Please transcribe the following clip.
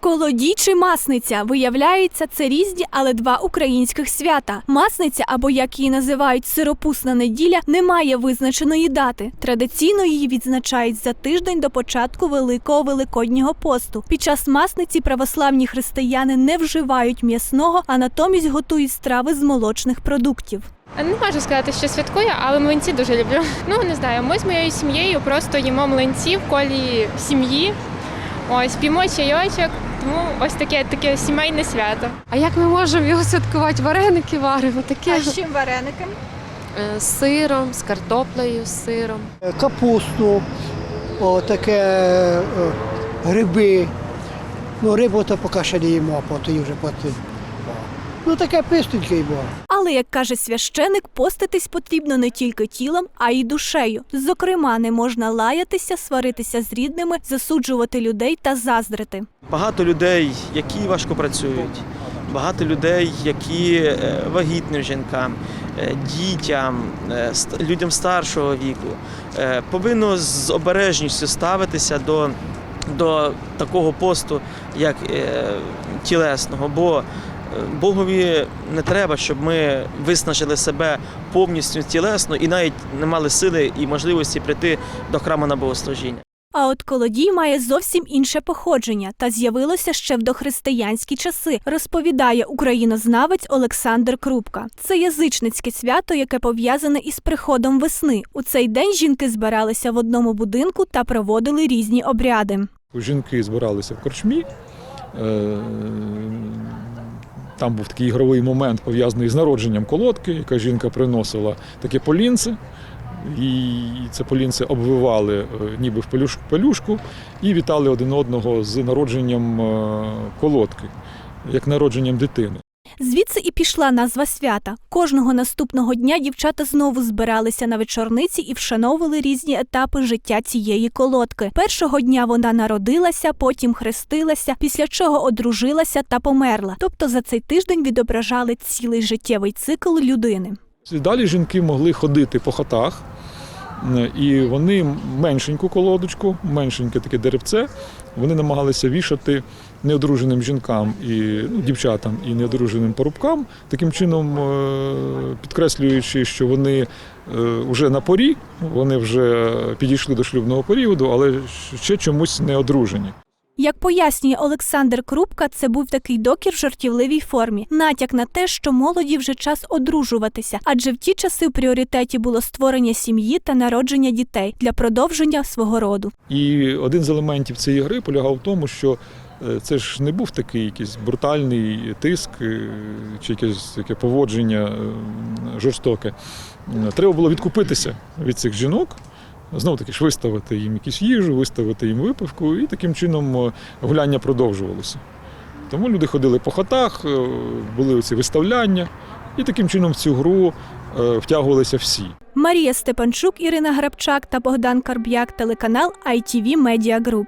Колодій чи масниця виявляється, це різні, але два українських свята. Масниця, або як її називають сиропусна неділя, не має визначеної дати. Традиційно її відзначають за тиждень до початку великого великоднього посту. Під час масниці православні християни не вживають м'ясного, а натомість готують страви з молочних продуктів. Не можу сказати, що святкую, але млинці дуже люблю. Ну не знаю, ми з моєю сім'єю просто їмо млинці в колі сім'ї. Ось п'ємо чайочок, тому ось таке таке сімейне свято. А як ми можемо його святкувати? Вареники варимо, таке чим вареники? Е, з сиром, з картоплею, з сиром. капусту, о, таке е, гриби. Ну, рибу то поки ще не їмо, а потім вже потім. Ну, таке пистеньке їмо. Але як каже священик, поститись потрібно не тільки тілом, а й душею. Зокрема, не можна лаятися, сваритися з рідними, засуджувати людей та заздрити. Багато людей, які важко працюють, багато людей, які е, вагітним жінкам, е, дітям, е, людям старшого віку, повинно з обережністю ставитися до, до такого посту, як е, тілесного. Бо Богові не треба, щоб ми виснажили себе повністю тілесно і навіть не мали сили і можливості прийти до храму на богослужіння. А от колодій має зовсім інше походження та з'явилося ще в дохристиянські часи, розповідає українознавець Олександр Крупка. Це язичницьке свято, яке пов'язане із приходом весни. У цей день жінки збиралися в одному будинку та проводили різні обряди. Жінки збиралися в корчмі. Е, Там був такий ігровий момент пов'язаний з народженням колодки, яка жінка приносила таке полінце. І це полінце обвивали е, ніби в пелюшку і вітали один одного з народженням е, колодки, як народженням дитини. Звідси і пішла назва свята. Кожного наступного дня дівчата знову збиралися на вечорниці і вшановували різні етапи життя цієї колодки. Першого дня вона народилася, потім хрестилася, після чого одружилася та померла. Тобто за цей тиждень відображали цілий життєвий цикл людини. Далі жінки могли ходити по хатах, і вони меншеньку колодочку, меншеньке таке деревце, вони намагалися вішати неодруженим жінкам і ну, дівчатам і неодруженим порубкам, таким чином е, підкреслюючи, що вони вже на порі, вони вже підійшли до шлюбного періоду, але ще чомусь не одружені. Як пояснює Олександр Крупка, це був такий докір в жартівливій формі, натяк на те, що молоді вже час одружуватися, адже в ті часи в пріоритеті було створення сім'ї та народження дітей для продовження свого роду. І один з елементів цієї гри полягав в тому, що е, це ж не був такий якийсь брутальний тиск е, чи якесь таке поводження е, жорстоке. Треба було відкупитися від цих жінок. Знову таки ж виставити їм якусь їжу, виставити їм випивку, і таким чином е, гуляння продовжувалося. Тому люди ходили по хатах, е, були ці виставляння, і таким чином в цю гру е, втягувалися всі. Марія Степанчук, Ірина Грабчак та Богдан Карб'як, телеканал ITV Media Group.